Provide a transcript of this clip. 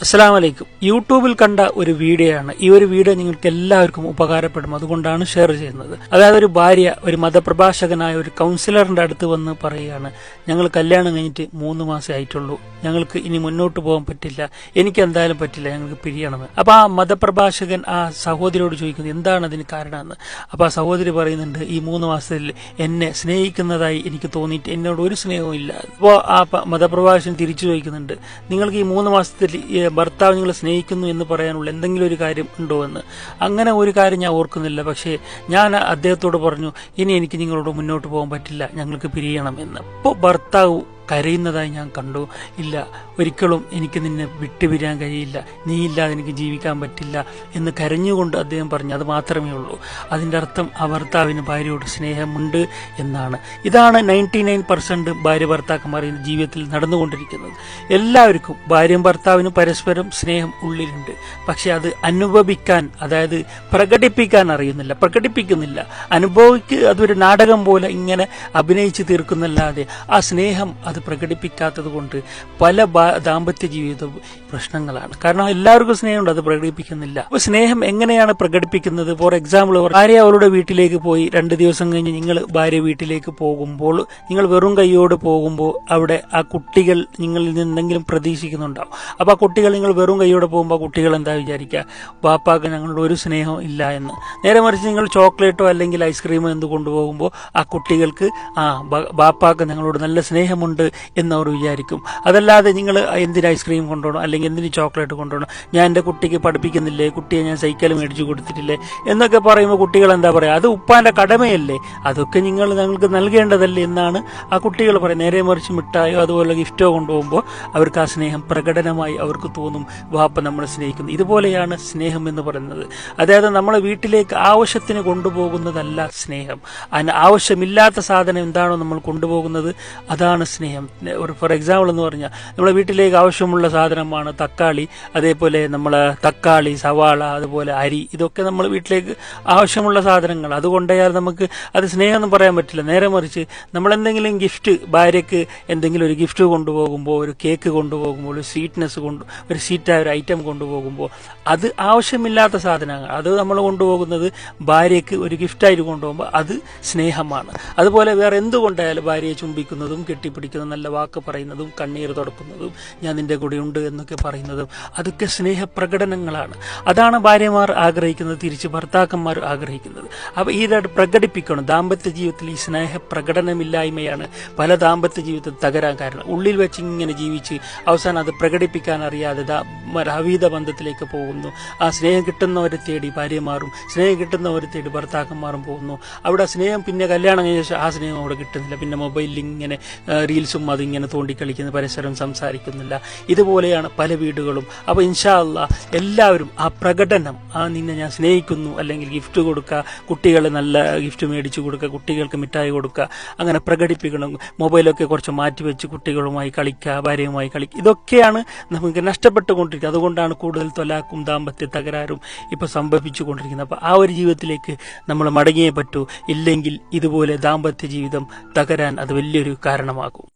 അസ്സാം യൂട്യൂബിൽ കണ്ട ഒരു വീഡിയോ ആണ് ഈ ഒരു വീഡിയോ നിങ്ങൾക്ക് എല്ലാവർക്കും ഉപകാരപ്പെടും. അതുകൊണ്ടാണ് ഷെയർ ചെയ്യുന്നത്. അതായത് ഒരു ഭാര്യ ഒരു മതപ്രഭാഷകനായ ഒരു കൗൺസിലറിന്റെ അടുത്ത് വന്ന് പറയുകയാണ് ഞങ്ങൾ കല്യാണം കഴിഞ്ഞിട്ട് മൂന്ന് മാസം ആയിട്ടുള്ളൂ. ഞങ്ങൾക്ക് ഇനി മുന്നോട്ട് പോകാൻ പറ്റില്ല. എനിക്ക് എന്തായാലും പറ്റില്ല. ഞങ്ങൾക്ക് പിരിയണമെന്ന്. അപ്പൊ ആ മതപ്രഭാഷകൻ ആ സഹോദരിയോട് ചോദിക്കുന്നത് എന്താണ് അതിന് കാരണമെന്ന്? അപ്പൊ ആ സഹോദരി പറയുന്നുണ്ട് ഈ മൂന്ന് മാസത്തിൽ എന്നെ സ്നേഹിക്കുന്നതായി എനിക്ക് തോന്നിയിട്ട് എന്നോട് ഒരു സ്നേഹവും ഇല്ല. അപ്പോൾ ആ മതപ്രഭാഷകൻ തിരിച്ചു ചോദിക്കുന്നുണ്ട് നിങ്ങൾക്ക് ഈ മൂന്ന് മാസത്തിൽ ഭർത്താവ് നിങ്ങളെ സ്നേഹിക്കുന്നു എന്ന് പറയാനുള്ള എന്തെങ്കിലും ഒരു കാര്യം ഉണ്ടോ എന്ന്. അങ്ങനെ ഒരു കാര്യം ഞാൻ ഓർക്കുന്നില്ല. പക്ഷേ ഞാൻ അദ്ദേഹത്തോട് പറഞ്ഞു ഇനി എനിക്ക് നിങ്ങളോട് മുന്നോട്ട് പോകാൻ പറ്റില്ല. ഞങ്ങൾക്ക് പിരിയണം എന്ന്. ഭർത്താവ് കരയുന്നതായി ഞാൻ കണ്ടു. ഇല്ല ഒരിക്കലും എനിക്ക് നിന്നെ വിട്ടുപിരിയാൻ കഴിയില്ല. നീ ഇല്ലാതെ എനിക്ക് ജീവിക്കാൻ പറ്റില്ല എന്ന് കരഞ്ഞുകൊണ്ട് അദ്ദേഹം പറഞ്ഞു അത് മാത്രമേ ഉള്ളൂ. അതിന്റെ അർത്ഥം ആ ഭർത്താവിന് ഭാര്യയോട് സ്നേഹമുണ്ട് എന്നാണ്. ഇതാണ് നയന്റി നയൻ പെർസെന്റ് ഭാര്യ ഭർത്താക്കന്മാർ ജീവിതത്തിൽ നടന്നുകൊണ്ടിരിക്കുന്നത്. എല്ലാവർക്കും ഭാര്യയും ഭർത്താവിനും പരസ്പരം സ്നേഹം ഉള്ളിലുണ്ട്. പക്ഷെ അത് അനുഭവിക്കാൻ അതായത് പ്രകടിപ്പിക്കാൻ അറിയുന്നില്ല പ്രകടിപ്പിക്കുന്നില്ല. അനുഭവിക്ക് അതൊരു നാടകം പോലെ ഇങ്ങനെ അഭിനയിച്ച് തീർക്കുന്നല്ലാതെ ആ സ്നേഹം അത് പ്രകടിപ്പിക്കാത്തത് കൊണ്ട് പല ദാമ്പത്യ ജീവിത പ്രശ്നങ്ങളാണ്. കാരണം എല്ലാവർക്കും സ്നേഹമുണ്ട് അത് പ്രകടിപ്പിക്കുന്നില്ല. അപ്പോൾ സ്നേഹം എങ്ങനെയാണ് പ്രകടിപ്പിക്കുന്നത്? ഫോർ എക്സാമ്പിൾ ഭാര്യ അവളുടെ വീട്ടിലേക്ക് പോയി രണ്ട് ദിവസം കഴിഞ്ഞ് നിങ്ങൾ ഭാര്യ വീട്ടിലേക്ക് പോകുമ്പോൾ നിങ്ങൾ വെറും കൈയോട് പോകുമ്പോൾ അവിടെ ആ കുട്ടികൾ നിങ്ങളിൽ നിന്നെങ്കിലും പ്രതീക്ഷിക്കുന്നുണ്ടാവും. അപ്പൊ ആ കുട്ടികൾ നിങ്ങൾ വെറും കൈയോടെ പോകുമ്പോൾ കുട്ടികൾ എന്താ വിചാരിക്കുക? ബാപ്പാക്ക് ഞങ്ങളുടെ ഒരു സ്നേഹം ഇല്ല എന്ന്. നേരെ മറിച്ച് നിങ്ങൾ ചോക്ലേറ്റോ അല്ലെങ്കിൽ ഐസ്ക്രീമോ എന്ത് കൊണ്ടുപോകുമ്പോൾ ആ കുട്ടികൾക്ക് ആ ബാപ്പാക്ക് ഞങ്ങളോട് നല്ല സ്നേഹമുണ്ട് എന്ന് അവർ വിചാരിക്കും. അതല്ലാതെ നിങ്ങൾ എന്തിന് ഐസ്ക്രീം കൊണ്ടുപോകണം? അല്ലെങ്കിൽ എന്തിന് ചോക്ലേറ്റ് കൊണ്ടുപോകണം? ഞാൻ എന്റെ കുട്ടിക്ക് പഠിപ്പിക്കുന്നില്ലേ? കുട്ടിയെ ഞാൻ സൈക്കിൾ മേടിച്ചു കൊടുത്തിട്ടില്ലേ? എന്നൊക്കെ പറയുമ്പോൾ കുട്ടികൾ എന്താ പറയുക അത് ഉപ്പാന്റെ കടമയല്ലേ? അതൊക്കെ നിങ്ങൾ ഞങ്ങൾക്ക് നൽകേണ്ടതല്ലേ? എന്നാണ് ആ കുട്ടികൾ പറയുന്നത്. നേരെ മറിച്ച് മിഠായോ അതുപോലെ ഗിഫ്റ്റോ കൊണ്ടുപോകുമ്പോൾ അവർക്ക് ആ സ്നേഹം പ്രകടനമായി അവർക്ക് തോന്നും. വാപ്പ നമ്മളെ സ്നേഹിക്കുന്നു. ഇതുപോലെയാണ് സ്നേഹം എന്ന് പറയുന്നത്. അതായത് നമ്മളെ വീട്ടിലേക്ക് ആവശ്യത്തിന് കൊണ്ടുപോകുന്നതല്ല സ്നേഹം. അതിന് ആവശ്യമില്ലാത്ത സാധനം എന്താണോ നമ്മൾ കൊണ്ടുപോകുന്നത്? അതാണ് സ്നേഹം. ഒരു ഫോർ എക്സാമ്പിൾ എന്ന് പറഞ്ഞാൽ നമ്മുടെ വീട്ടിലേക്ക് ആവശ്യമുള്ള സാധനമാണ് തക്കാളി അതേപോലെ നമ്മൾ തക്കാളി സവാള അതുപോലെ അരി ഇതൊക്കെ നമ്മൾ വീട്ടിലേക്ക് ആവശ്യമുള്ള സാധനങ്ങൾ. അതുകൊണ്ടായാൽ നമുക്ക് അത് സ്നേഹമൊന്നും പറയാൻ പറ്റില്ല. നേരെ മറിച്ച് നമ്മൾ എന്തെങ്കിലും ഗിഫ്റ്റ് ഭാര്യയ്ക്ക് എന്തെങ്കിലും ഒരു ഗിഫ്റ്റ് കൊണ്ടുപോകുമ്പോൾ ഒരു കേക്ക് കൊണ്ടുപോകുമ്പോൾ ഒരു സ്വീറ്റ്നെസ് കൊണ്ട് ഒരു സ്വീറ്റായ ഒരു ഐറ്റം കൊണ്ടുപോകുമ്പോൾ അത് ആവശ്യമില്ലാത്ത സാധനങ്ങൾ. അത് നമ്മൾ കൊണ്ടുപോകുന്നത് ഭാര്യയ്ക്ക് ഒരു ഗിഫ്റ്റായിട്ട് കൊണ്ടുപോകുമ്പോൾ അത് സ്നേഹമാണ്. അതുപോലെ വേറെ എന്തുകൊണ്ടായാലും ഭാര്യയെ ചുംബിക്കുന്നതും കെട്ടിപ്പിടിക്കുന്നതും നല്ല വാക്ക് പറയുന്നതും കണ്ണീർ തുടക്കുന്നതും ഞാൻ നിന്റെ കൂടെ ഉണ്ട് എന്നൊക്കെ പറയുന്നതും അതൊക്കെ സ്നേഹപ്രകടനങ്ങളാണ്. അതാണ് ഭാര്യമാർ ആഗ്രഹിക്കുന്നത് തിരിച്ച് ഭർത്താക്കന്മാർ ആഗ്രഹിക്കുന്നത്. അപ്പൊ ഇതായിട്ട് പ്രകടിപ്പിക്കണം. ദാമ്പത്യ ജീവിതത്തിൽ ഈ സ്നേഹപ്രകടനമില്ലായ്മയാണ് പല ദാമ്പത്യ ജീവിതത്തിൽ തകരാൻ കാരണം. ഉള്ളിൽ വെച്ച് ഇങ്ങനെ ജീവിച്ച് അവസാനം അത് പ്രകടിപ്പിക്കാൻ അറിയാതെ അവീത ബന്ധത്തിലേക്ക് പോകുന്നു. ആ സ്നേഹം കിട്ടുന്നവരെ തേടി ഭാര്യമാരും സ്നേഹം കിട്ടുന്നവരെ തേടി ഭർത്താക്കന്മാരും പോകുന്നു. അവിടെ സ്നേഹം പിന്നെ കല്യാണം കഴിഞ്ഞ ശേഷം ആ സ്നേഹം അവിടെ കിട്ടുന്നില്ല. പിന്നെ മൊബൈലിൽ ഇങ്ങനെ ആ, റീൽസും അതിങ്ങനെ തോണ്ടിക്കളിക്കുന്ന പരിസരം സംസാരിക്കുന്നില്ല. ഇതുപോലെയാണ് പല വീടുകളും. അപ്പൊ ഇൻഷാ അല്ല എല്ലാവരും ആ പ്രകടനം ആ നിന്നെ ഞാൻ സ്നേഹിക്കുന്നു അല്ലെങ്കിൽ ഗിഫ്റ്റ് കൊടുക്കുക കുട്ടികളെ നല്ല ഗിഫ്റ്റ് മേടിച്ചു കൊടുക്കുക കുട്ടികൾക്ക് മിഠായി കൊടുക്കുക അങ്ങനെ പ്രകടിപ്പിക്കണം. മൊബൈലൊക്കെ കുറച്ച് മാറ്റിവെച്ച് കുട്ടികളുമായി കളിക്കുക ഭാര്യയുമായി കളിക്കുക ഇതൊക്കെയാണ് നമുക്ക് നഷ്ടപ്പെട്ടുകൊണ്ടിരിക്കുന്നത്. അതുകൊണ്ടാണ് കൂടുതൽ തൊലാക്കും ദാമ്പത്യ തകരാറും ഇപ്പൊ സംഭവിച്ചുകൊണ്ടിരിക്കുന്നത് അപ്പൊ ആ ഒരു ജീവിതത്തിലേക്ക് നമ്മൾ മടങ്ങിയേ പറ്റൂ. ഇല്ലെങ്കിൽ ഇതുപോലെ ദാമ്പത്യ ജീവിതം തകരാൻ അത് വലിയൊരു കാരണമാകും.